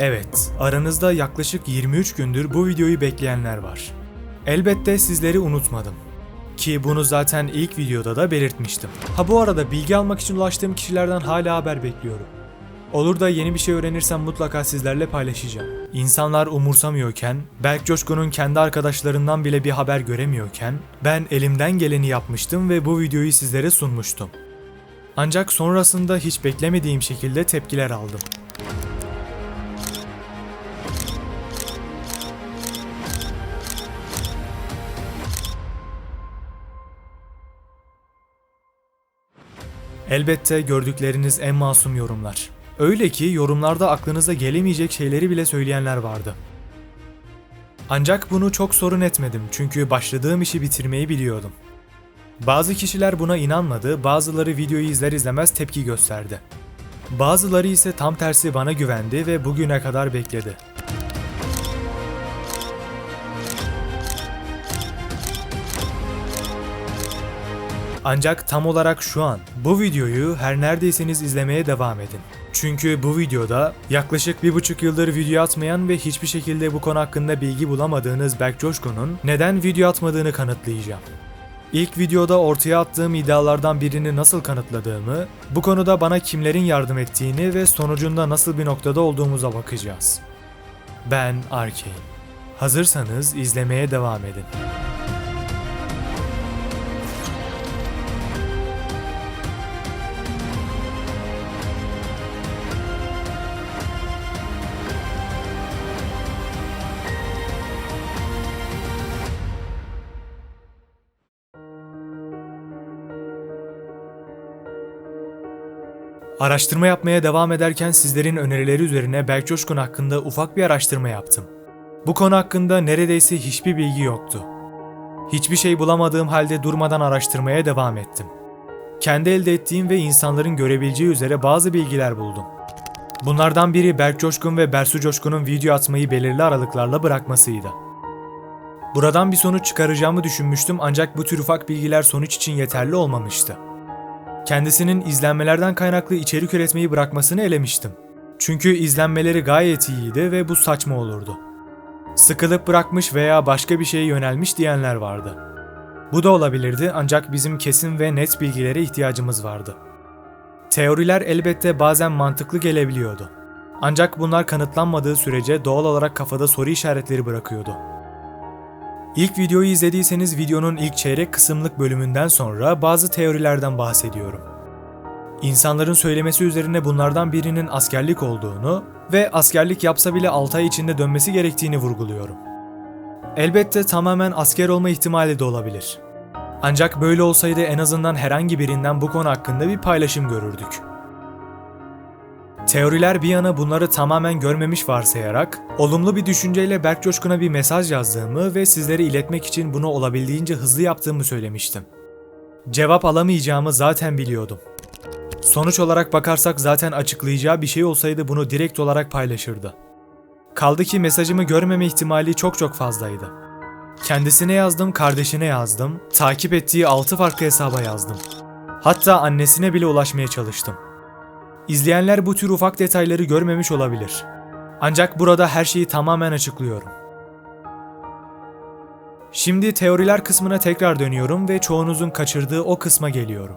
Evet, aranızda yaklaşık 23 gündür bu videoyu bekleyenler var. Elbette sizleri unutmadım. Ki bunu zaten ilk videoda da belirtmiştim. Ha bu arada bilgi almak için ulaştığım kişilerden hala haber bekliyorum. Olur da yeni bir şey öğrenirsem mutlaka sizlerle paylaşacağım. İnsanlar umursamıyorken, Berk Coşkun'un kendi arkadaşlarından bile bir haber göremiyorken, ben elimden geleni yapmıştım ve bu videoyu sizlere sunmuştum. Ancak sonrasında hiç beklemediğim şekilde tepkiler aldım. Elbette gördükleriniz en masum yorumlar. Öyle ki yorumlarda aklınıza gelemeyecek şeyleri bile söyleyenler vardı. Ancak bunu çok sorun etmedim çünkü başladığım işi bitirmeyi biliyordum. Bazı kişiler buna inanmadı, bazıları videoyu izler izlemez tepki gösterdi. Bazıları ise tam tersi bana güvendi ve bugüne kadar bekledi. Ancak tam olarak şu an bu videoyu her neredeyseniz izlemeye devam edin. Çünkü bu videoda yaklaşık bir buçuk yıldır video atmayan ve hiçbir şekilde bu konu hakkında bilgi bulamadığınız Berk Coşkun'un neden video atmadığını kanıtlayacağım. İlk videoda ortaya attığım iddialardan birini nasıl kanıtladığımı, bu konuda bana kimlerin yardım ettiğini ve sonucunda nasıl bir noktada olduğumuza bakacağız. Ben Arkane. Hazırsanız izlemeye devam edin. Araştırma yapmaya devam ederken sizlerin önerileri üzerine Berk Coşkun hakkında ufak bir araştırma yaptım. Bu konu hakkında neredeyse hiçbir bilgi yoktu. Hiçbir şey bulamadığım halde durmadan araştırmaya devam ettim. Kendi elde ettiğim ve insanların görebileceği üzere bazı bilgiler buldum. Bunlardan biri Berk Coşkun ve Bersu Coşkun'un video atmayı belirli aralıklarla bırakmasıydı. Buradan bir sonuç çıkaracağımı düşünmüştüm ancak bu tür ufak bilgiler sonuç için yeterli olmamıştı. Kendisinin izlenmelerden kaynaklı içerik üretmeyi bırakmasını elemiştim. Çünkü izlenmeleri gayet iyiydi ve bu saçma olurdu. Sıkılıp bırakmış veya başka bir şeye yönelmiş diyenler vardı. Bu da olabilirdi ancak bizim kesin ve net bilgilere ihtiyacımız vardı. Teoriler elbette bazen mantıklı gelebiliyordu. Ancak bunlar kanıtlanmadığı sürece doğal olarak kafada soru işaretleri bırakıyordu. İlk videoyu izlediyseniz videonun ilk çeyrek kısımlık bölümünden sonra bazı teorilerden bahsediyorum. İnsanların söylemesi üzerine bunlardan birinin askerlik olduğunu ve askerlik yapsa bile 6 ay içinde dönmesi gerektiğini vurguluyorum. Elbette tamamen asker olma ihtimali de olabilir. Ancak böyle olsaydı en azından herhangi birinden bu konu hakkında bir paylaşım görürdük. Teoriler bir yana bunları tamamen görmemiş varsayarak, olumlu bir düşünceyle Berk Coşkun'a bir mesaj yazdığımı ve sizlere iletmek için bunu olabildiğince hızlı yaptığımı söylemiştim. Cevap alamayacağımı zaten biliyordum. Sonuç olarak bakarsak zaten açıklayacağı bir şey olsaydı bunu direkt olarak paylaşırdı. Kaldı ki mesajımı görmeme ihtimali çok çok fazlaydı. Kendisine yazdım, kardeşine yazdım, takip ettiği 6 farklı hesaba yazdım. Hatta annesine bile ulaşmaya çalıştım. İzleyenler bu tür ufak detayları görmemiş olabilir. Ancak burada her şeyi tamamen açıklıyorum. Şimdi teoriler kısmına tekrar dönüyorum ve çoğunuzun kaçırdığı o kısma geliyorum.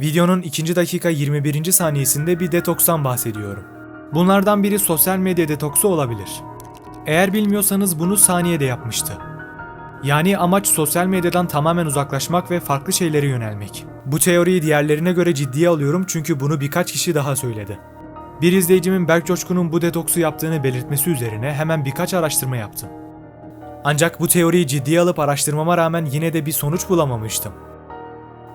Videonun 2. dakika 21. saniyesinde bir detokstan bahsediyorum. Bunlardan biri sosyal medya detoksu olabilir. Eğer bilmiyorsanız bunu saniyede yapmıştı. Yani amaç sosyal medyadan tamamen uzaklaşmak ve farklı şeylere yönelmek. Bu teoriyi diğerlerine göre ciddiye alıyorum çünkü bunu birkaç kişi daha söyledi. Bir izleyicimin Berk Coşkun'un bu detoksu yaptığını belirtmesi üzerine hemen birkaç araştırma yaptım. Ancak bu teoriyi ciddiye alıp araştırmama rağmen yine de bir sonuç bulamamıştım.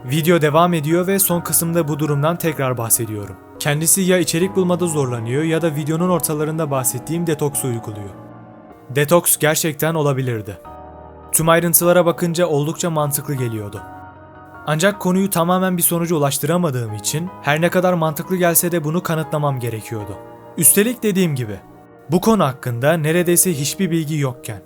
Video devam ediyor ve son kısımda bu durumdan tekrar bahsediyorum. Kendisi ya içerik bulmada zorlanıyor ya da videonun ortalarında bahsettiğim detoksu uyguluyor. Detoks gerçekten olabilirdi. Tüm ayrıntılara bakınca oldukça mantıklı geliyordu. Ancak konuyu tamamen bir sonuca ulaştıramadığım için her ne kadar mantıklı gelse de bunu kanıtlamam gerekiyordu. Üstelik dediğim gibi bu konu hakkında neredeyse hiçbir bilgi yokken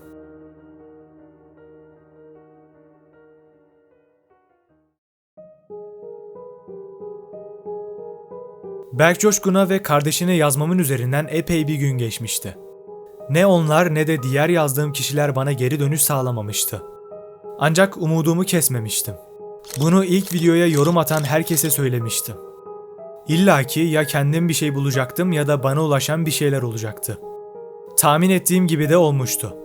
Berk Coşkun'a ve kardeşine yazmamın üzerinden epey bir gün geçmişti. Ne onlar ne de diğer yazdığım kişiler bana geri dönüş sağlamamıştı. Ancak umudumu kesmemiştim. Bunu ilk videoya yorum atan herkese söylemiştim. İlla ki ya kendim bir şey bulacaktım ya da bana ulaşan bir şeyler olacaktı. Tahmin ettiğim gibi de olmuştu.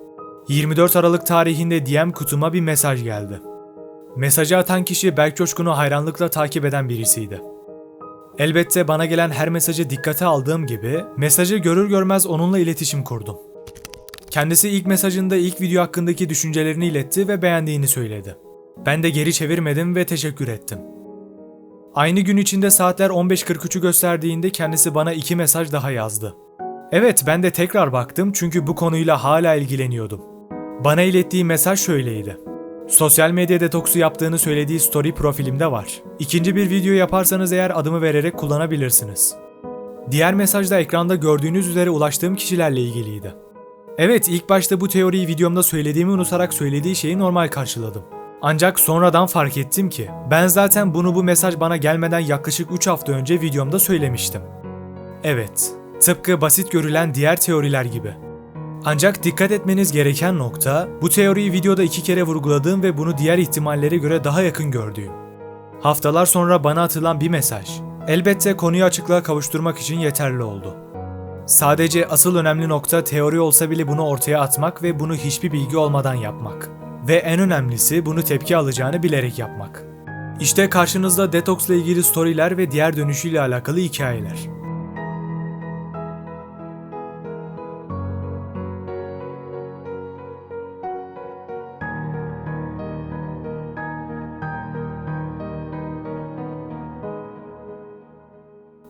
24 Aralık tarihinde DM kutuma bir mesaj geldi. Mesajı atan kişi Berk Coşkun'u hayranlıkla takip eden birisiydi. Elbette bana gelen her mesajı dikkate aldığım gibi mesajı görür görmez onunla iletişim kurdum. Kendisi ilk mesajında ilk video hakkındaki düşüncelerini iletti ve beğendiğini söyledi. Ben de geri çevirmedim ve teşekkür ettim. Aynı gün içinde saatler 15.43'ü gösterdiğinde kendisi bana iki mesaj daha yazdı. Evet ben de tekrar baktım çünkü bu konuyla hala ilgileniyordum. Bana ilettiği mesaj şöyleydi. Sosyal medya detoksu yaptığını söylediği story profilimde var. İkinci bir video yaparsanız eğer adımı vererek kullanabilirsiniz. Diğer mesajda ekranda gördüğünüz üzere ulaştığım kişilerle ilgiliydi. Evet ilk başta bu teoriyi videomda söylediğimi unutarak söylediği şeyi normal karşıladım. Ancak sonradan fark ettim ki ben zaten bunu bu mesaj bana gelmeden yaklaşık 3 hafta önce videomda söylemiştim. Evet, tıpkı basit görülen diğer teoriler gibi. Ancak dikkat etmeniz gereken nokta, bu teoriyi videoda iki kere vurguladığım ve bunu diğer ihtimallere göre daha yakın gördüğüm. Haftalar sonra bana atılan bir mesaj, elbette konuyu açıklığa kavuşturmak için yeterli oldu. Sadece asıl önemli nokta teori olsa bile bunu ortaya atmak ve bunu hiçbir bilgi olmadan yapmak. Ve en önemlisi bunu tepki alacağını bilerek yapmak. İşte karşınızda detoksla ilgili storyler ve diğer dönüşüyle alakalı hikayeler.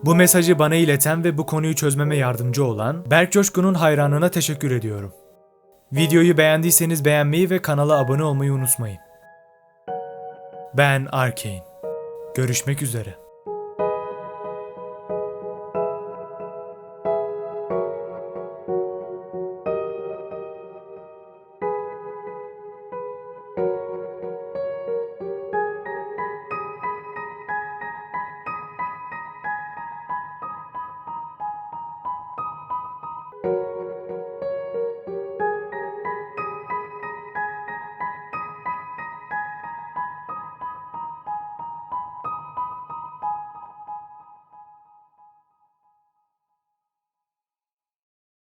Bu mesajı bana ileten ve bu konuyu çözmeme yardımcı olan Berk Coşkun'un hayranına teşekkür ediyorum. Videoyu beğendiyseniz beğenmeyi ve kanala abone olmayı unutmayın. Ben Arkane. Görüşmek üzere.